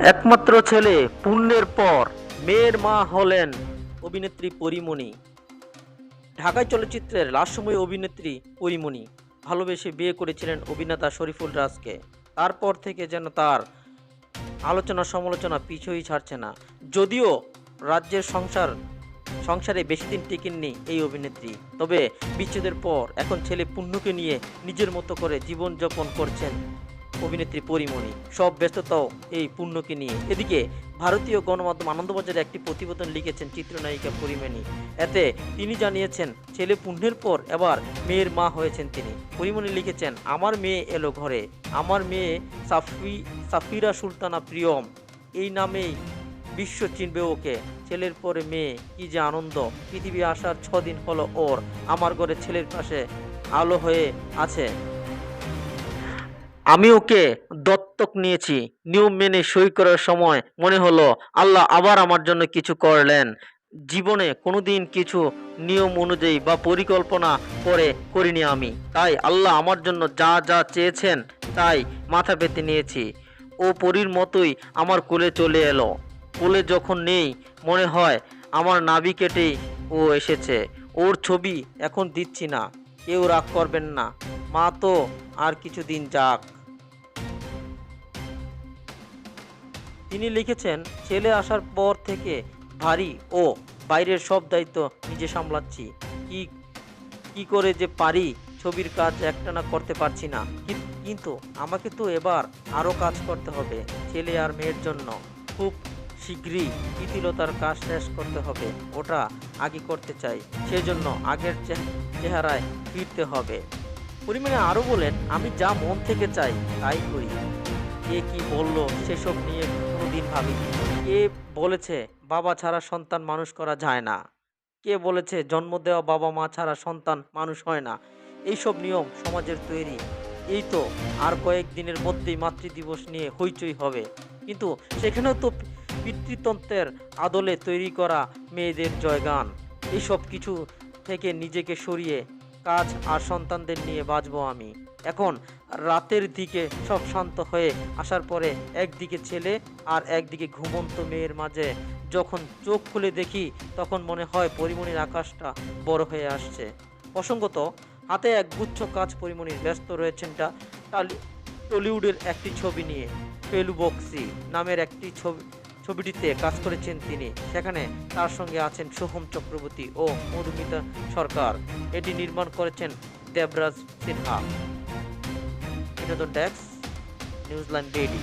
একমাত্র ছেলে পুণ্যের পর মেয়ের মা হলেন অভিনেত্রী পরিমণি। ঢাকায় চলচ্চিত্রের লাস্যময় অভিনেত্রী পরিমণি ভালোবেসে বিয়ে করেছিলেন অভিনেতা শরীফুল রাজকে। তারপর থেকে যেন তার আলোচনা সমালোচনা পিছুই ছাড়ছে না। যদিও রাজ্যের সংসার, সংসারে বেশি দিন টিকেননি এই অভিনেত্রী। তবে বিচ্ছেদের পর এখন ছেলে পুণ্যকে নিয়ে নিজের মতো করে জীবনযাপন করছেন অভিনেত্রী পরিমণি, সব ব্যস্ততাও এই পুণ্যকে নিয়ে। এদিকে ভারতীয় গণমাধ্যম আনন্দবাজারে একটি প্রতিবেদন লিখেছেন চিত্রনায়িকা পরিমণি। এতে তিনি জানিয়েছেন, ছেলে পুণ্যের পর এবার মেয়ের মা হয়েছেন তিনি। পরিমণি লিখেছেন, আমার মেয়ে এলো ঘরে। আমার মেয়ে সাফি, সাফিরা সুলতানা প্রিয়ম। এই নামেই বিশ্ব চিনবে ওকে। ছেলের পরে মেয়ে, কি যে আনন্দ। পৃথিবী আসার ছদিন হলো ওর। আমার ঘরে ছেলের পাশে আলো হয়ে আছে। আমি ওকে দত্তক নিয়েছি। নিয়ম মেনে সই করার সময় মনে হলো, আল্লাহ আবার আমার জন্য কিছু করলেন। জীবনে কোনোদিন কিছু নিয়ম অনুযায়ী বা পরিকল্পনা করে করিনি আমি। তাই আল্লাহ আমার জন্য যা যা চেয়েছেন, তাই মাথা পেতে নিয়েছি। ও পরীর মতোই আমার কোলে চলে এলো। কোলে যখন নেই, মনে হয় আমার নাভি কেটেই ও এসেছে। ওর ছবি এখন দিচ্ছি না। কেউ রাগ করবেন না। মা তো আর কিছুদিন যাক। তিনি লিখেছেন, ছেলে আসার পর থেকে ভারী ও বাইরের সব দায়িত্ব নিজে সামলাচ্ছি। কি কি করে যে পারি ছবির কাজ একটানা করতে পারছি না। কিন্তু আমাকে তো এবার আরও কাজ করতে হবে। ছেলে আর মেয়ের জন্য খুব শীঘ্রই ইতিলতার কাজ শেষ করতে হবে। ওটা আগে করতে চাই। সেজন্য আগের চেহারায় ফিরতে হবে। পরিমাণে আরও বলেন, আমি যা মন থেকে চাই, তাই করি। কে কি বলল সেসব নিয়ে কোনোদিন ভাবি কে বলেছে, বাবা ছাড়া সন্তান মানুষ করা যায় না কে বলেছে, জন্ম দেওয়া বাবা মা ছাড়া সন্তান মানুষ হয় না এইসব নিয়ম সমাজের তৈরি। এই তো আর কয়েকদিনের মধ্যেই মাতৃদিবস নিয়ে হইচই হবে। কিন্তু সেখানেও তো পিতৃতন্ত্রের আদলে তৈরি করা মেয়েদের জয়গান। এইসব কিছু থেকে নিজেকে সরিয়ে কাজ আর সন্তানদের নিয়ে বাঁচবো আমি। এখন রাতের দিকে সব শান্ত হয়ে আসার পরে একদিকে ছেলে আর একদিকে ঘুমন্ত মেয়ের মাঝে। যখন চোখ খুলে দেখি, তখন মনে হয় পরিমণির আকাশটা বড় হয়ে আসছে। প্রসঙ্গত হাতে এক গুচ্ছ কাজ পরিমণির ব্যস্ত রয়েছেনটা টালি টলিউডের একটি ছবি নিয়ে। পেলু বক্সি নামের একটি ছবি ছবিটিতে কাজ করেছেন তিনি। সেখানে তার সঙ্গে আছেন সোহম চক্রবর্তী ও মধুমিতা সরকার। এটি নির্মাণ করেছেন দেবরাজ সিনহা। বিনোদন ডেস্ক নিউজিল্যান্ড ডেইলি।